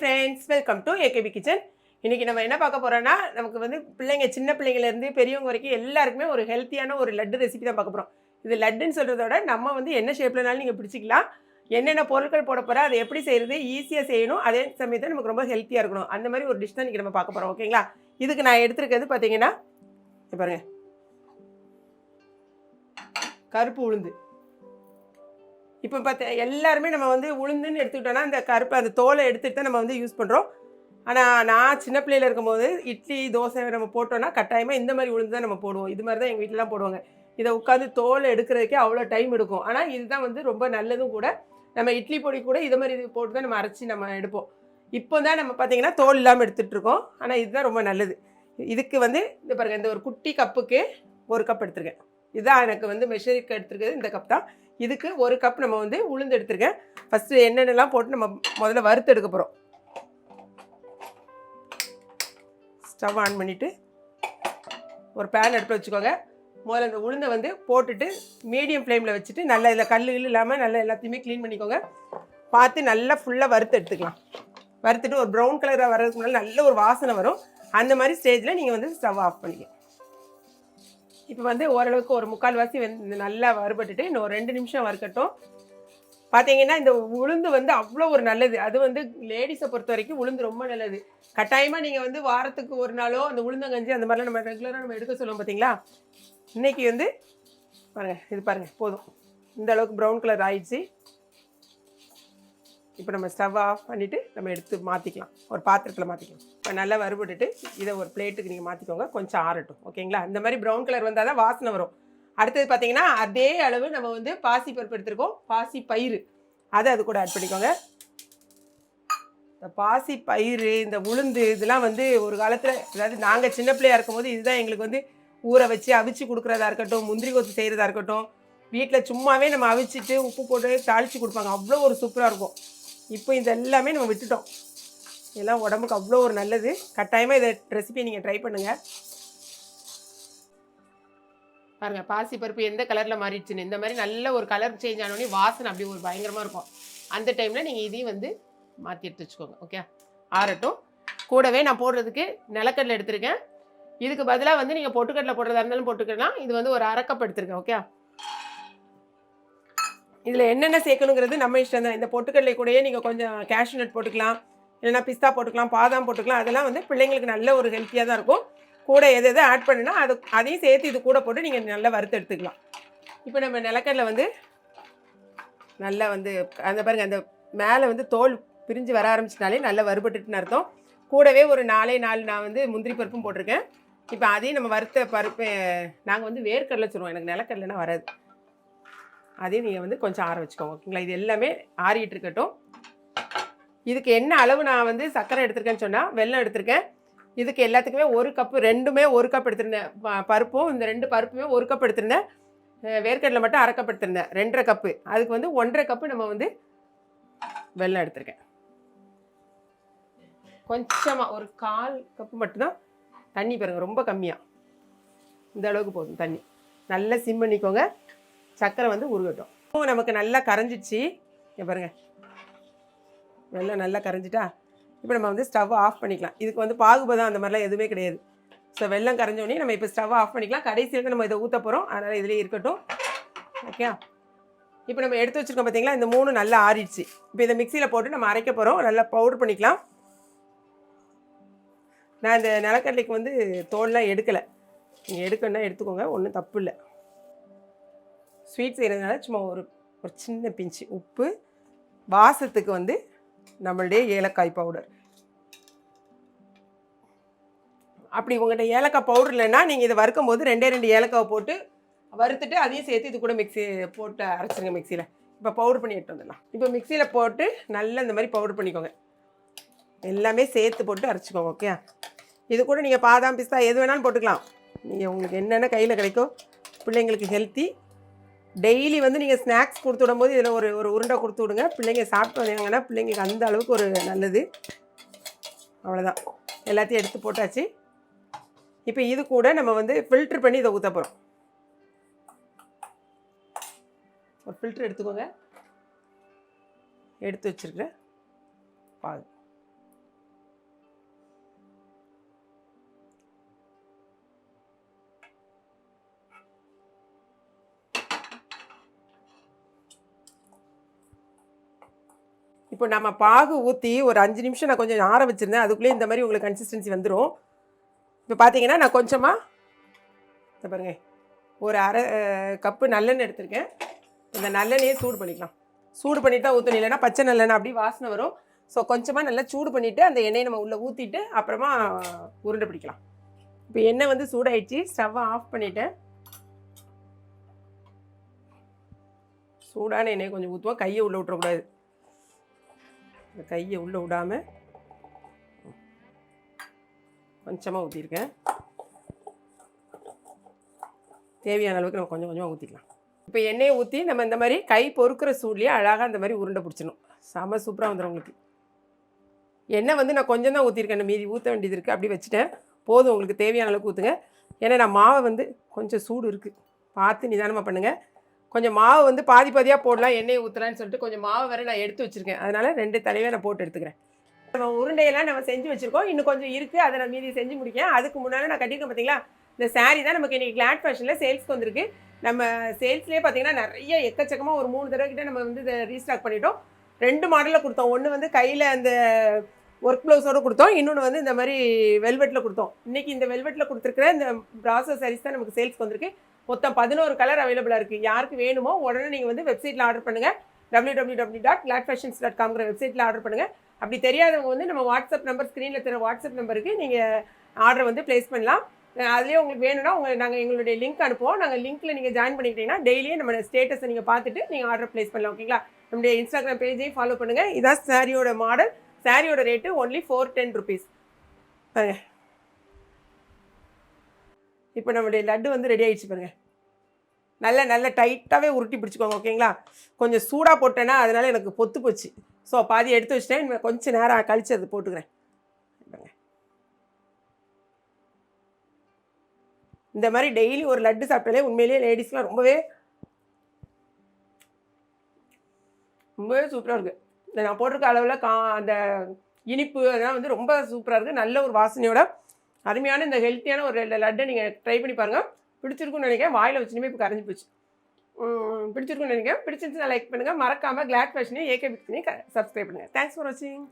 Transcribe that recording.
Friends welcome to AKP kitchen இன்றைக்கி நம்ம என்ன பார்க்க போகிறோன்னா நமக்கு வந்து பிள்ளைங்க சின்ன பிள்ளைங்கலேருந்து பெரியவங்க வரைக்கும் எல்லாருக்குமே ஒரு ஹெல்த்தியான ஒரு லட்டு ரெசிபி தான் பார்க்க போகிறோம் இது லட்டுன்னு சொல்கிறதோட நம்ம வந்து என்ன ஷேப்லனாலும் நீங்கள் பிடிச்சிக்கலாம். என்னென்ன பொருட்கள் போட போகிறோம் அதை எப்படி செய்கிறது ஈஸியாக செய்யணும். அதே சமயத்தில் நமக்கு ரொம்ப ஹெல்த்தியாக இருக்கணும். அந்த மாதிரி ஒரு டிஷ் தான் இன்றைக்கி நம்ம பார்க்க போகிறோம் ஓகேங்களா இதுக்கு நான் எடுத்துருக்கிறது பார்த்தீங்கன்னா பாருங்கள் கருப்பு உளுந்து. இப்போ பார்த்தா எல்லாருமே நம்ம வந்து உளுந்துன்னு எடுத்துக்கிட்டோன்னா அந்த கருப்பு அந்த தோலை எடுத்துகிட்டு தான் நம்ம வந்து யூஸ் பண்ணுறோம் ஆனால் நான் சின்ன பிள்ளையில் இருக்கும்போது இட்லி தோசை நம்ம போட்டோன்னா கட்டாயமாக இந்த மாதிரி உளுந்து தான் நம்ம போடுவோம். இது மாதிரி தான் எங்கள் வீட்டிலலாம் போடுவாங்க. இதை உட்காந்து தோலை எடுக்கிறதுக்கே அவ்வளோ டைம் எடுக்கும். ஆனால் இதுதான் வந்து ரொம்ப நல்லதும் கூட. நம்ம இட்லி பொடி கூட இது மாதிரி இது போட்டு தான் நம்ம அரைச்சி நம்ம எடுப்போம். இப்போ தான் நம்ம பார்த்தீங்கன்னா தோல் இல்லாமல் எடுத்துகிட்ருக்கோம் ஆனால் இதுதான் ரொம்ப நல்லது. இதுக்கு வந்து இந்த பாருங்கள் இந்த ஒரு குட்டி கப்புக்கு ஒரு கப் எடுத்துருக்கேன். இதுதான் எனக்கு வந்து மெஷருக்கு எடுத்துருக்கிறது. இந்த கப் தான். இதுக்கு ஒரு கப் நம்ம வந்து உளுந்து எடுத்துருக்கேன். ஃபஸ்ட்டு என்னென்னலாம் போட்டு நம்ம முதல்ல வறுத்து எடுக்க போகிறோம் ஸ்டவ் ஆன் பண்ணிவிட்டு ஒரு பேன் எடுத்து வச்சுக்கோங்க. முதல்ல அந்த உளுந்தை வந்து போட்டுட்டு மீடியம் ஃப்ளேமில் வச்சுட்டு நல்லா இதில் கல் இல்லாமல் நல்லா எல்லாத்தையுமே க்ளீன் பண்ணிக்கோங்க. பார்த்து நல்லா ஃபுல்லாக வறுத்து எடுத்துக்கலாம். வறுத்துட்டு ஒரு ப்ரௌன் கலராக வர்றதுக்கு முன்னாடி நல்ல ஒரு வாசனை வரும். அந்த மாதிரி ஸ்டேஜில் நீங்கள் வந்து ஸ்டவ் ஆஃப் பண்ணிக்கலாம் இப்போ வந்து ஓரளவுக்கு ஒரு முக்கால்வாசி வந்து நல்லா வறுபட்டுட்டு இன்னும் ஒரு ரெண்டு நிமிஷம் வறுக்கட்டும். பார்த்தீங்கன்னா இந்த உளுந்து வந்து அவ்வளோ ஒரு நல்லது. அது வந்து லேடிஸை பொறுத்த வரைக்கும் உளுந்து ரொம்ப நல்லது. கட்டாயமாக நீங்கள் வந்து வாரத்துக்கு ஒரு நாளோ அந்த உளுந்தங்கஞ்சி அந்த மாதிரிலாம் நம்ம ரெகுலராக நம்ம எடுக்க சொல்லுவோம் பார்த்தீங்களா இன்னைக்கு வந்து பாருங்கள் இது பாருங்கள் போதும். இந்த அளவுக்கு ப்ரௌன் கலர் ஆயிடுச்சு. இப்போ நம்ம ஸ்டவ் ஆஃப் பண்ணிவிட்டு நம்ம எடுத்து மாற்றிக்கலாம் ஒரு பாத்திரத்தில் மாற்றிக்கலாம் இப்போ நல்லா வறுபட்டுட்டு இதை ஒரு பிளேட்டுக்கு நீங்கள் மாற்றிக்கோங்க கொஞ்சம் ஆறட்டும். ஓகேங்களா? இந்த மாதிரி ப்ரௌன் கலர் வந்தால் தான் வாசனை வரும். அடுத்தது பார்த்தீங்கன்னா அதே அளவு நம்ம வந்து பாசி பருப்பு எடுத்துருக்கோம். பாசி பயிறு. அதை அது கூட ஆட் பண்ணிக்கோங்க. இந்த பாசி பயிறு இந்த உளுந்து இதெல்லாம் வந்து ஒரு காலத்தில் அதாவது நாங்கள் சின்ன பிள்ளையா இருக்கும்போது இதுதான் எங்களுக்கு வந்து ஊற வச்சு அவிச்சு கொடுக்குறதா இருக்கட்டும் முந்திரி கொத்து செய்கிறதா இருக்கட்டும். வீட்டில் சும்மாவே நம்ம அவிச்சிட்டு உப்பு போட்டு தாளித்து கொடுப்பாங்க. அவ்வளோ ஒரு சூப்பராக இருக்கும். இப்போ இது எல்லாமே நம்ம விட்டுட்டோம். இதெல்லாம் உடம்புக்கு அவ்வளோ ஒரு நல்லது. கட்டாயமாக இதை ரெசிபியை நீங்கள் ட்ரை பண்ணுங்கள் பாருங்கள் பாசி பருப்பு எந்த கலரில் மாறிடுச்சுன்னு. இந்த மாதிரி நல்ல ஒரு கலர் சேஞ்ச் ஆனோடனே வாசனை அப்படி ஒரு பயங்கரமாக இருக்கும். அந்த டைமில் நீங்கள் இதையும் வந்து மாற்றி எடுத்து வச்சுக்கோங்க ஓகே ஆறட்டும். கூடவே நான் போடுறதுக்கு நிலக்கடலை எடுத்திருக்கேன். இதுக்கு பதிலாக வந்து நீங்கள் பொட்டுக்கடலை போடுறதா இருந்தாலும் போட்டுக்கலாம். இது வந்து ஒரு அரைக்கப் எடுத்திருக்கேன் ஓகே இதில் என்னென்ன சேர்க்கணுங்கிறது நம்ம இஷ்டம் தான். இந்த பொட்டுக்கடலை கூடயே நீங்கள் கொஞ்சம் கேஷ்யூ நட் போட்டுக்கலாம். இல்லைன்னா பிஸ்தா போட்டுக்கலாம் பாதாம் போட்டுக்கலாம். அதெல்லாம் வந்து பிள்ளைங்களுக்கு நல்ல ஒரு ஹெல்த்தியாக தான் இருக்கும். கூட எது எதை ஆட் பண்ணுனா அது அதையும் சேர்த்து இது கூட போட்டு நீங்கள் நல்லா வறுத்து எடுத்துக்கலாம். இப்போ நம்ம நிலக்கடலை வந்து நல்லா வந்து அந்த பாருங்கள் அந்த மேலே வந்து தோல் பிரிஞ்சு வர ஆரம்பிச்சினாலே நல்லா வறுபட்டுட்டுன்னு அர்த்தம். கூடவே ஒரு நாலே நாலு நான் வந்து முந்திரி பருப்பும் போட்டிருக்கேன். இப்போ அதையும் நம்ம வறுத்த பருப்பு நாங்கள் வந்து வேர்க்கடலை சொல்லுவோம். எனக்கு நிலக்கடலைனா வராது. அதையும் நீங்கள் வந்து கொஞ்சம் ஆற வச்சுக்கோங்க ஓகேங்களா? இது எல்லாமே ஆறிட்டு இருக்கட்டும். இதுக்கு என்ன அளவு நான் வந்து சர்க்கரை எடுத்திருக்கேன்னு சொன்னால் வெல்லம் எடுத்திருக்கேன். இதுக்கு எல்லாத்துக்குமே ஒரு கப்பு ரெண்டுமே ஒரு கப் எடுத்திருந்தேன். ப- பருப்பும் இந்த ரெண்டு பருப்புமே ஒரு கப் எடுத்திருந்தேன். வேர்க்கடலை மட்டும் அரை கப் எடுத்திருந்தேன் ரெண்டரை கப்பு. அதுக்கு வந்து ஒன்றரை கப்பு நம்ம வந்து வெல்லம் எடுத்திருக்கேன். கொஞ்சமாக ஒரு கால் கப்பு மட்டும்தான். தண்ணி பாருங்கள் ரொம்ப கம்மியாக இந்த அளவுக்கு போதும் தண்ணி. நல்லா சிம் பண்ணிக்கோங்க. சர்க்கரை வந்து உருகட்டும். இப்போ நமக்கு நல்லா கரைஞ்சிச்சு. இங்கே பாருங்க. வெள்ளம் நல்லா கரைஞ்சிட்டா இப்போ நம்ம வந்து ஸ்டவ் ஆஃப் பண்ணிக்கலாம். இதுக்கு வந்து பாகுபதம் அந்த மாதிரிலாம் எதுவுமே கிடையாது. ஸோ வெள்ளம் கரைஞ்சோடனே நம்ம இப்போ ஸ்டவ் ஆஃப் பண்ணிக்கலாம். கடைசியில் நம்ம இதை ஊற்ற போகிறோம் அதனால் இதுலேயே இருக்கட்டும். ஓகே இப்போ நம்ம எடுத்து வச்சுருக்கோம் பார்த்தீங்களா இந்த மூணு நல்லா ஆறிடுச்சு. இப்போ இதை மிக்சியில் போட்டு நம்ம அரைக்க போகிறோம் நல்லா பவுடர் பண்ணிக்கலாம். நான் இந்த நிலக்கடலைக்கு வந்து தோல்லாம் எடுக்கலை. நீங்கள் எடுக்கணுன்னா எடுத்துக்கோங்க. ஒன்றும் தப்பு இல்லை. ஸ்வீட் செய்கிறதுனால சும்மா ஒரு ஒரு சின்ன பிஞ்சு உப்பு வாசத்துக்கு வந்து நம்மளுடைய ஏலக்காய் பவுடர் அப்படி உங்கள்கிட்ட ஏலக்காய் பவுடர் இல்லைன்னா நீங்கள் இதை வறுக்கும் போது ரெண்டே ரெண்டு ஏலக்காவை போட்டு வறுத்துட்டு அதையும் சேர்த்து இது கூட மிக்சி போட்டு அரைச்சிருங்க மிக்சியில் இப்போ பவுடர் பண்ணி எடுத்து வந்துடலாம். இப்போ மிக்சியில் போட்டு நல்லா இந்த மாதிரி பவுடர் பண்ணிக்கோங்க. எல்லாமே சேர்த்து போட்டு அரைச்சிக்கோங்க ஓகே இது கூட நீங்கள் பாதாம் பிஸ்தா எது வேணாலும் போட்டுக்கலாம். நீங்கள் உங்களுக்கு என்னென்ன கையில் கிடைக்கோ பிள்ளைங்களுக்கு ஹெல்த்தி டெய்லி வந்து நீங்கள் ஸ்நாக்ஸ் கொடுத்து விடும்போது இதில் ஒரு ஒரு உருண்டை கொடுத்து விடுங்க. பிள்ளைங்க சாப்பிட்டு வந்தாங்கன்னா பிள்ளைங்களுக்கு அந்த அளவுக்கு ஒரு நல்லது. அவ்வளோதான் எல்லாத்தையும் எடுத்து போட்டாச்சு. இப்போ இது கூட நம்ம வந்து ஃபில்ட்ரு பண்ணி இதை ஊற்ற போகிறோம் ஒரு ஃபில்ட்ரு எடுத்துக்கோங்க. எடுத்து வச்சுருக்கிறேன் பாருங்கள் இப்போ நம்ம பாகு ஊற்றி ஒரு அஞ்சு நிமிஷம் நான் கொஞ்சம் ஆற வச்சுருந்தேன். அதுக்குள்ளேயே இந்த மாதிரி உங்களுக்கு கன்சிஸ்டன்சி வந்துடும் இப்போ பார்த்தீங்கன்னா நான் கொஞ்சமாக இந்த பாருங்க. ஒரு அரை கப்பு நல்லெண்ணெய் எடுத்திருக்கேன். இந்த நல்லெண்ணெயை சூடு பண்ணிக்கலாம். சூடு பண்ணிட்டு தான் ஊற்றணும் இல்லைன்னா பச்சை நல்லெண்ணெய் அப்படி வாசனை வரும். ஸோ கொஞ்சமாக நல்லா சூடு பண்ணிவிட்டு அந்த எண்ணெயை நம்ம உள்ளே ஊற்றிட்டு அப்புறமா உருண்டை பிடிக்கலாம். இப்போ எண்ணெய் வந்து சூடாயிடுச்சு. ஸ்டவ்வை ஆஃப் பண்ணிவிட்டேன் சூடான எண்ணெயை கொஞ்சம் ஊற்றுவோம் கையை உள்ளே விட்டுறக்கூடாது. இந்த கையை உள்ளே விடாமல் கொஞ்சமாக ஊற்றிருக்கேன் தேவையான அளவுக்கு நம்ம கொஞ்சம் கொஞ்சமாக ஊற்றிக்கலாம் இப்போ எண்ணெயை ஊற்றி நம்ம இந்த மாதிரி கை பொறுக்கிற சூட்லேயே அழகாக அந்த மாதிரி உருண்டை பிடிச்சணும் செம சூப்பராக வந்துடும் உங்களுக்கு. எண்ணெய் வந்து நான் கொஞ்சம் தான் ஊற்றிருக்கேன் மீதி ஊற்ற வேண்டியது இருக்குது அப்படி வச்சுட்டேன். போதும். உங்களுக்கு தேவையான அளவுக்கு ஊற்றுங்க ஏன்னா நான் மாவை வந்து கொஞ்சம் சூடு இருக்குது பார்த்து நிதானமாக பண்ணுங்கள் கொஞ்சம் மாவு வந்து பாதி பாதியாக போடலாம் எண்ணெய் ஊற்றலான்னு சொல்லிட்டு கொஞ்சம் மாவு வேறு நான் எடுத்து வச்சுருக்கேன். அதனால் ரெண்டு தலைவே நான் போட்டு எடுத்துக்கிறேன். நம்ம உருண்டையெல்லாம் நம்ம செஞ்சு வச்சுருக்கோம். இன்னும் கொஞ்சம் இருக்குது அதை நான் மீதி செஞ்சு முடிக்கேன் அதுக்கு முன்னால் நான் கட்டியிருக்கேன் பார்த்தீங்களா இந்த சாரீ தான் நமக்கு இன்றைக்கி கிளாட் ஃபேஷனில் சேல்ஸ்க்கு வந்திருக்கு. நம்ம சேல்ஸ்லேயே பார்த்தீங்கன்னா நிறைய எக்கச்சக்கமாக ஒரு மூணு தடவை கிட்டே நம்ம வந்து இதை ரீஸ்டாக் பண்ணிட்டோம். ரெண்டு மாடலில் கொடுத்தோம். ஒன்று வந்து கையில் அந்த ஒர்க் ப்ளவுஸோடு கொடுத்தோம். இன்னொன்று வந்து இந்த மாதிரி வெல்வெட்டில் கொடுத்தோம். இன்றைக்கி இந்த வெல்வெட்டில் கொடுத்துருக்குற இந்த ப்ராசஸ் சாரீஸ் தான் நமக்கு சேல்ஸ்க்கு வந்திருக்கு. மொத்தம் பதினோரு கலர் அவைலபிளாக இருக்குது யாருக்கு வேணுமோ உடனே நீங்கள் வந்து வெப்சைட்டில் ஆர்டர் பண்ணுங்கள் W W W dot glad fashions dot காம்ங்கிற வெப்சைட்டில் ஆர்டர் பண்ணுங்கள் அப்படி தெரியாதவங்க வந்து நம்ம வாட்ஸ்அப் நம்பர் ஸ்க்ரீனில் தர வாட்ஸ்அப் நம்பருக்கு நீங்கள் ஆர்டர் வந்து ப்ளேஸ் பண்ணலாம். அதுலேயே உங்களுக்கு வேணும்னா உங்கள் நாங்கள் எங்களுடைய லிங்க் அனுப்புவோம். நாங்கள் லிங்க்கில் நீங்கள் ஜாயின் பண்ணிக்கிட்டீங்கன்னா டெய்லியும் நம்ம ஸ்டேட்டஸை நீங்கள் பார்த்துட்டு நீங்கள் ஆர்டர் ப்ளேஸ் பண்ணலாம். ஓகேங்களா? நம்முடைய இன்ஸ்டாகிராம் பேஜையும் ஃபாலோ பண்ணுங்கள் இதான் சாரியோட மாடல் சாரியோட rate only four ten rupees இப்போ நம்மளுடைய லட்டு வந்து ரெடி ஆகிடுச்சு பாருங்க. நல்ல நல்ல டைட்டாகவே உருட்டி பிடிச்சிக்கோங்க ஓகேங்களா கொஞ்சம் சூடாக போட்டேன்னா அதனால் எனக்கு பொத்து போச்சு. ஸோ பாதி எடுத்து வச்சிட்டேன். கொஞ்சம் நேரம் கழிச்சு அது போட்டுக்கிறேன். இந்த மாதிரி டெய்லி ஒரு லட்டு சாப்பிட்டாலே உண்மையிலேயே லேடிஸ்லாம் ரொம்பவே ரொம்பவே சூப்பராக இருக்குது நான் போட்டிருக்க அளவில் கா அந்த இனிப்பு அதெல்லாம் வந்து ரொம்ப சூப்பராக இருக்குது நல்ல ஒரு வாசனையோட அருமையான இந்த ஹெல்த்தியான ஒரு லட்டை நீங்கள் ட்ரை பண்ணி பாருங்கள் பிடிச்சிருக்குன்னு நினைக்கிறேன். வாயில் வச்சுமே இப்போ கரைஞ்சி போச்சு. பிடிச்சிருக்குன்னு நினைக்கிறேன். பிடிச்சிருந்துச்சுன்னா லைக் பண்ணுங்கள் மறக்காமல் கிளாட் ஃபேஷனையும் ஏகே பிக்ஸ்னையும் சப்ஸ்கிரைப் பண்ணுங்கள் தேங்க்ஸ் ஃபார் வாட்சிங்